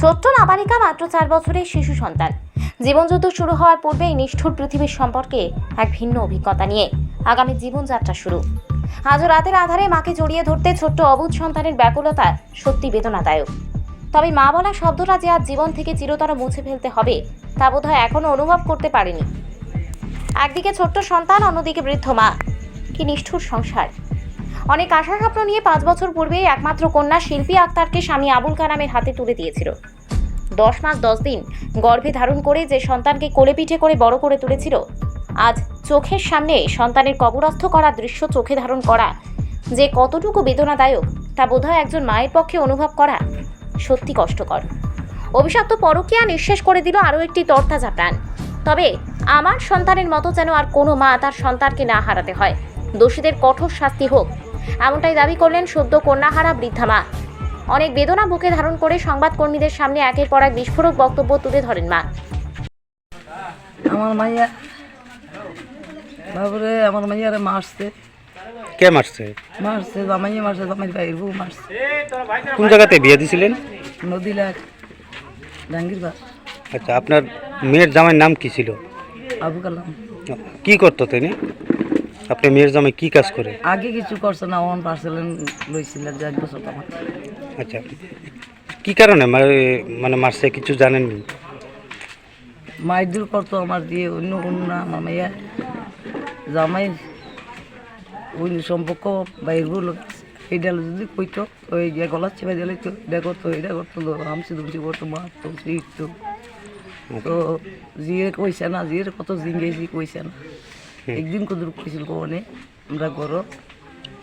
ছোট্ট নাবালিকা, মাত্র চার বছরের শিশু সন্তান। জীবনযুদ্ধ শুরু হওয়ার পূর্বেই নিষ্ঠুর পৃথিবীর সম্পর্কে এক ভিন্ন অভিজ্ঞতা নিয়ে আগামী জীবনযাত্রা শুরু। আজও রাতের আধারে মাকে জড়িয়ে ধরতে ছোট্ট অবুধ সন্তানের ব্যাকুলতা সত্যি বেদনাদায়ক। তবে মা বলা শব্দটা যে আজ জীবন থেকে চিরতর মুছে ফেলতে হবে, তা বোধহয় এখনও অনুভব করতে পারেনি। একদিকে ছোট্ট সন্তান, অন্যদিকে বৃদ্ধ মা। কি নিষ্ঠুর সংসার। অনেক আশা স্বপ্ন নিয়ে পাঁচ বছর পূর্বেই একমাত্র কন্যা শিল্পী আক্তারকে স্বামী আবুল কালামের হাতে তুলে দিয়েছিল। দশ মাস দশ দিন গর্ভে ধারণ করে যে সন্তানকে কোলে পিঠে করে বড় করে তুলেছিল, আজ চোখের সামনে সন্তানের কবরস্থ করা দৃশ্য চোখে ধারণ করা যে কতটুকু বেদনাদায়ক তা বোধহয় একজন মায়ের পক্ষে অনুভব করা সত্যি কষ্টকর। অভিশপ্ত পরকীয়া নিঃশেষ করে দিল আরও একটি তরতাজা প্রাণ। তবে আমার সন্তানের মতো যেন আর কোনো মা তার সন্তানকে না হারাতে হয়। দোষীদের কঠোর শাস্তি হোক এমনটাই দাবি করলেন সদ্য কন্যাহারা বৃদ্ধা মা। অনেক বেদনা বুকে ধারণ করে সংবাদকর্মীদের সামনে একের পর এক বিস্ফোরক বক্তব্য তুলে ধরেন মা। আমার মাইয়া তারপরে আমার মাইয়ারে মারছে। কে মারছে? মারছে জামাইয়ে মারছে জামাই বাইর বউ মারছে। কোন জায়গাতে বিয়ে দিছিলেন? নদী লাগ ডাঙ্গির বা আচ্ছা আপনার মেয়ের জামাইয়ের নাম কি ছিল? আবু কালাম। কি করতো তিনি? আপনার মেয়ের জামাই কি কাজ করে? আগে কিছু করছে না ওন পার্সেলেন লইছিলেন যে এক বছর তখন আচ্ছা কি কারণে? মার- মানে মারছে কিছু জানেননি? মাইদুর করতো আমার দিয়ে অন্য কোনো না আমার জামাই ওই সম্পর্ক বাইর বউ লোক এইটা যদি কইতো ওই গিয়ে গলা চেপে দিলে তো এটা করতো এটা করতো হামসি দুমসি করতো মারতো শিখতো তো জিয়ে কইছে না জিয়ের কত জিঙ্গেছি কইছে না। একদিন কদর কইছিল কোনে আমরা ঘর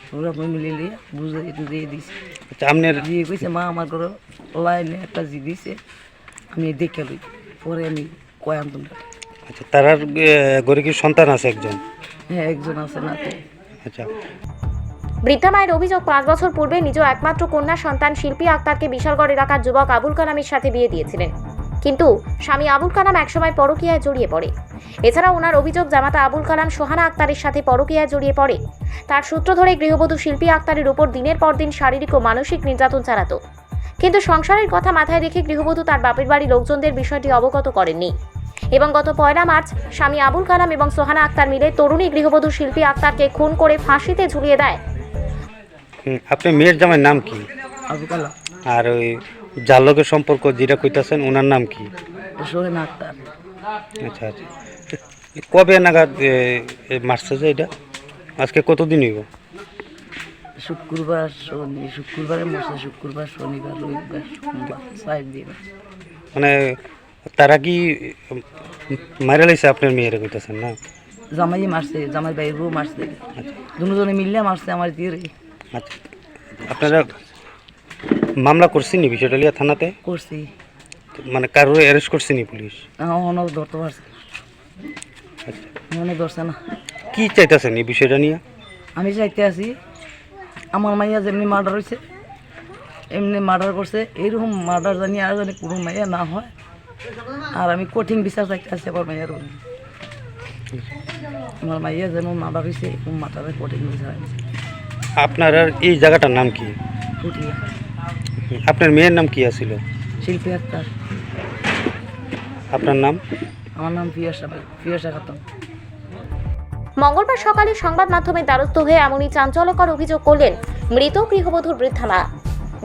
পুরা মিলিয়ে বুঝে একটু দিয়ে দিছি। আচ্ছা আপনার জিয়ে কইছে মা আমার ঘর লাইনে একটা জি দিছে আমি দেখে লই পরে আমি কয়াম তোমরা আচ্ছা তার আর, ঘরে কি সন্তান আছে একজন? হ্যাঁ একজন আছে না তো আচ্ছা। বৃদ্ধা মায়ের অভিযোগ পাঁচ বছর পূর্বে নিজ একমাত্র কন্যা সন্তান শিল্পী আক্তারকে বিশালগড় এলাকার যুবক আবুল কালামের সাথে বিয়ে দিয়েছিলেন। কিন্তু স্বামী আবুল কালাম একসময় পরকীয়ায় জড়িয়ে পড়ে। এছাড়া ওনার অভিযোগ জামাতা আবুল কালাম সোহানা আক্তারের সাথে পরকীয়ায় জড়িয়ে পড়ে। তার সূত্র ধরে গৃহবধূ শিল্পী আক্তারের উপর দিনের পর দিন শারীরিক ও মানসিক নির্যাতন চালাতো। কিন্তু সংসারের কথা মাথায় রেখে গৃহবধূ তার বাপের বাড়ির লোকজনদের বিষয়টি অবগত করেননি। এবং গত পয়লা মার্চ স্বামী আবুল কালাম এবং সোহানা আক্তার মিলে তরুণী গৃহবধূ শিল্পী আক্তারকে খুন করে ফাঁসিতে ঝুলিয়ে দেয়। হুম, আপনার মেয়ের জামাইয়ের নাম কি? আবু কালাম। আর ওই যার লোকের সম্পর্ক যেটা কইতাছেন ওনার নাম কি? আচ্ছা আচ্ছা। কবে নাগাদ মারছে যে এটা? আজকে কতদিন হইব? শুক্রবার শনি শুক্রবারে মশা শুক্রবার শনিবার রবিবার সোমবার সাইড দিন। মানে তারা কি মারা লাইছে আপনার মেয়েরা কইতাছেন না? জামাই মারছে জামাই বাইর বউ মারছে। আচ্ছা। দুজনে মিললে মারছে আমার দিয়ে আচ্ছা। আপনারা মামলা করছেনি বিষয়টা লিয়া থানাতে? করছি। মানে কারোর অ্যারেস্ট করছেনি পুলিশ? অনেক ধরতে পারছে আচ্ছা। মনে ধরছে না। কি চাইতেছেন এই বিষয়টা নিয়ে? আমি চাইতে আছি আমার মাইয়া যেমনি মার্ডার হয়েছে এমনি মার্ডার করছে এইরকম মার্ডার জানি আর জানি কোনো মাইয়া না হয়। আর আমি কঠিন বিচার চাইতে আছি আমার মাইয়ার। আমার মাইয়া যেমন মার্ডার হয়েছে এরকম মার্ডারের কঠিন বিচার। আপনার এই জায়গাটার নাম কি? ফুটিয়া আপনার মেয়ের নাম কি আছিল? শিল্পী আক্তার। আপনার নাম? আমার নাম পিয়াসা পিয়াসা খাতুন। মঙ্গলবার সকালে সংবাদ মাধ্যমের দ্বারস্থ হয়ে এমনই চাঞ্চল্যকর অভিযোগ করলেন মৃত গৃহবধূর বৃদ্ধা মা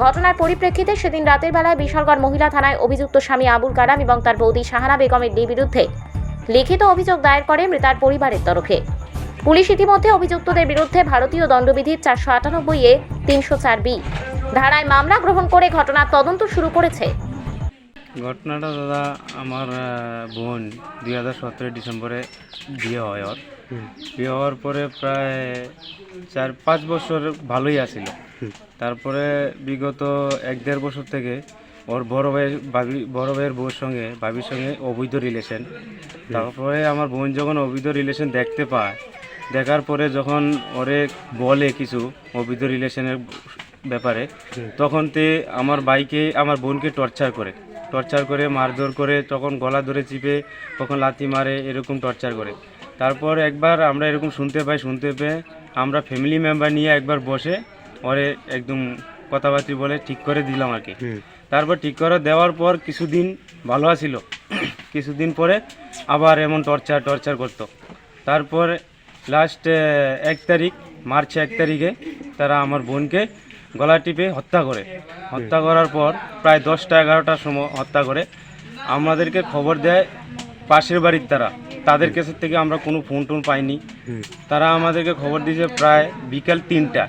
ঘটনার পরিপ্রেক্ষিতে সেদিন রাতের বেলায় বিশালগড় মহিলা থানায় অভিযুক্ত স্বামী আবুল কালাম এবং তার বৌদি শাহানা বেগমের বিরুদ্ধে লিখিত অভিযোগ দায়ের করে মৃতার পরিবারের তরফে। পুলিশ ইতিমধ্যে অভিযুক্তদের বিরুদ্ধে ভারতীয় দণ্ডবিধির চারশো আটানব্বই এ তিনশো চার বি। ধারায় মামলা গ্রহণ করে ঘটনার তদন্ত শুরু করেছে। ঘটনাটা দাদা আমার বোন দুই হাজার সতেরো ডিসেম্বরে বিয়ে হয় ওর। বিয়ে হওয়ার পরে প্রায় চার পাঁচ বছর ভালোই আছিল। তারপরে বিগত এক দেড় বছর থেকে ওর বড় ভাইয়ের ভাবি বড় ভাইয়ের বউর সঙ্গে ভাবির সঙ্গে অবৈধ রিলেশন তারপরে আমার বোন যখন অবৈধ রিলেশন দেখতে পায় দেখার পরে যখন ওরে বলে কিছু অবৈধ রিলেশনের ব্যাপারে তখন তে আমার বাইকে আমার বোনকে টর্চার করে। টর্চার করে মারধর করে তখন গলা ধরে চিপে কখন লাথি মারে এরকম টর্চার করে। তারপর একবার আমরা এরকম শুনতে পাই শুনতে পেয়ে আমরা ফ্যামিলি মেম্বার নিয়ে একবার বসে ওরে একদম কথাবার্তি বলে ঠিক করে দিলাম আর কি। তারপর ঠিক করে দেওয়ার পর কিছুদিন ভালো আছিল। কিছুদিন পরে আবার এমন টর্চার টর্চার করতো। তারপর লাস্ট এক তারিখ মার্চ এক তারিখে তারা আমার বোনকে গলা টিপে হত্যা করে। হত্যা করার পর প্রায় দশটা এগারোটার সময় হত্যা করে। আমাদেরকে খবর দেয় পাশের বাড়ির তারা তাদের কাছে থেকে আমরা কোনো ফোন টোন পাইনি। তারা আমাদেরকে খবর দিয়েছে প্রায় বিকাল তিনটা।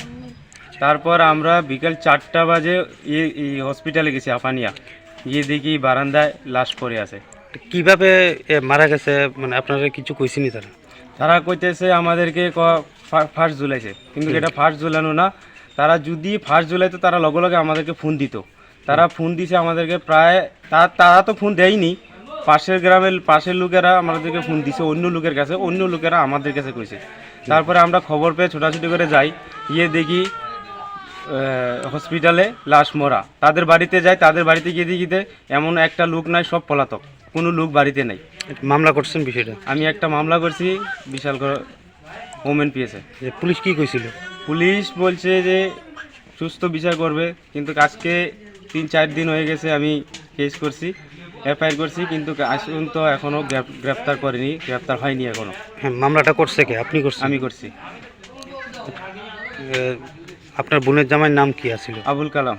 তারপর আমরা বিকাল চারটা বাজে হসপিটালে গেছি আপানিয়া গিয়ে দেখি বারান্দায় লাশ পড়ে আছে। কীভাবে মারা গেছে? মানে আপনারা কিছু কইছিনি তারা? তারা কইতেছে আমাদেরকে ফার্স্ট জুলাইছে কিন্তু এটা ফার্স্ট জুলানো না তারা যদি ফার্স্ট জুলাইতো তারা লগে লগে আমাদেরকে ফোন দিত। তারা ফোন দিছে আমাদেরকে প্রায় তারা তো ফোন দেয়নি। পাশের গ্রামের পাশের লোকেরা আমাদেরকে ফোন দিছে অন্য লোকের কাছে অন্য লোকেরা আমাদের কাছে কইছে। তারপরে আমরা খবর পেয়ে ছোটাছুটি করে যাই গিয়ে দেখি হসপিটালে লাশ মরা। তাদের বাড়িতে যাই তাদের বাড়িতে গিয়ে দেখিতে এমন একটা লোক নাই সব পলাতক। কোনো লোক বাড়িতে নাই। মামলা করছেন বিষয়টা? আমি একটা মামলা করছি বিশাল ওমেন পিএসে পুলিশ কি কইছিল? পুলিশ বলছে যে সুস্থ বিচার করবে কিন্তু আজকে তিন চার দিন হয়ে গেছে আমি কেস করছি এফআইআর করছি কিন্তু আসুন তো এখনও গ্রেফতার করেনি গ্রেফতার হয়নি এখনও হ্যাঁ মামলাটা করছে কে? আপনি করছেন? আমি করছি। আপনার বোনের জামাইয়ের নাম কি আছিল? আবুল কালাম।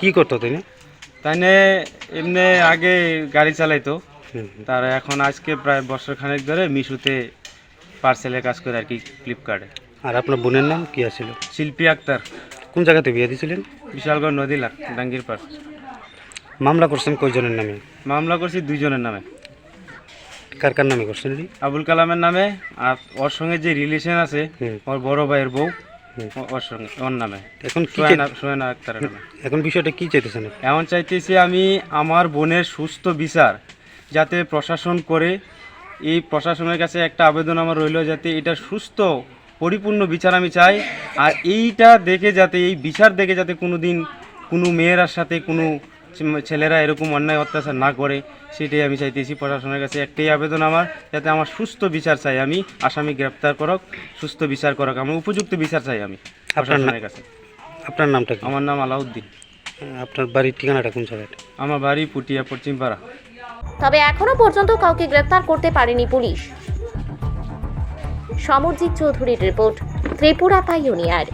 কি করতো তিনি? তাইনে এমনি আগে গাড়ি চালাইতো। তার এখন আজকে প্রায় বছর খানেক ধরে মিশুতে পার্সেলের কাজ করে আর কি ফ্লিপকার্টে আর আপনার বোনের নাম কি আছিল? শিল্পী আক্তার। কোন জায়গাতে বিয়ে দিয়েছিলেন বিশালগড় নদী লাগ ডাঙ্গির পার মামলা করছেন কয়জনের নামে? মামলা করছি দুইজনের নামে। কার কার নামে করছেন? আবুল কালামের নামে আর ওর সঙ্গে যে রিলেশন আছে ওর বড় ভাইয়ের বউ ওর সঙ্গে ওর নামে। এখন সোহেনা চাই- আক্তারের নামে। এখন বিষয়টা কি চাইতেছেন এমন চাইতেছি আমি আমার বোনের সুস্থ বিচার যাতে প্রশাসন করে এই প্রশাসনের কাছে একটা আবেদন আমার রইল যাতে এটা সুস্থ পরিপূর্ণ বিচার আমি চাই। আর এইটা দেখে যাতে এই বিচার দেখে যাতে কোনো দিন কোনো মেয়েরার সাথে কোনো ছেলেরা এরকম অন্যায় অত্যাচার না করে সেটাই আমি চাইতেছি প্রশাসনের কাছে। একটাই আবেদন আমার যাতে আমার সুস্থ বিচার চাই আমি আসামি গ্রেপ্তার করক সুস্থ বিচার করক আমার উপযুক্ত বিচার চাই আমি প্রশাসনের কাছে। আপনার নামটা কি? আমার নাম আলাউদ্দিন। আপনার বাড়ির ঠিকানাটা কোন জায়গায়? আমার বাড়ি পুটিয়া পশ্চিমপাড়া। তবে এখনও পর্যন্ত কাউকে গ্রেপ্তার করতে পারেনি পুলিশ। সমরজিৎ চৌধুরীর রিপোর্ট ত্রিপুরা পাইওনিয়ার।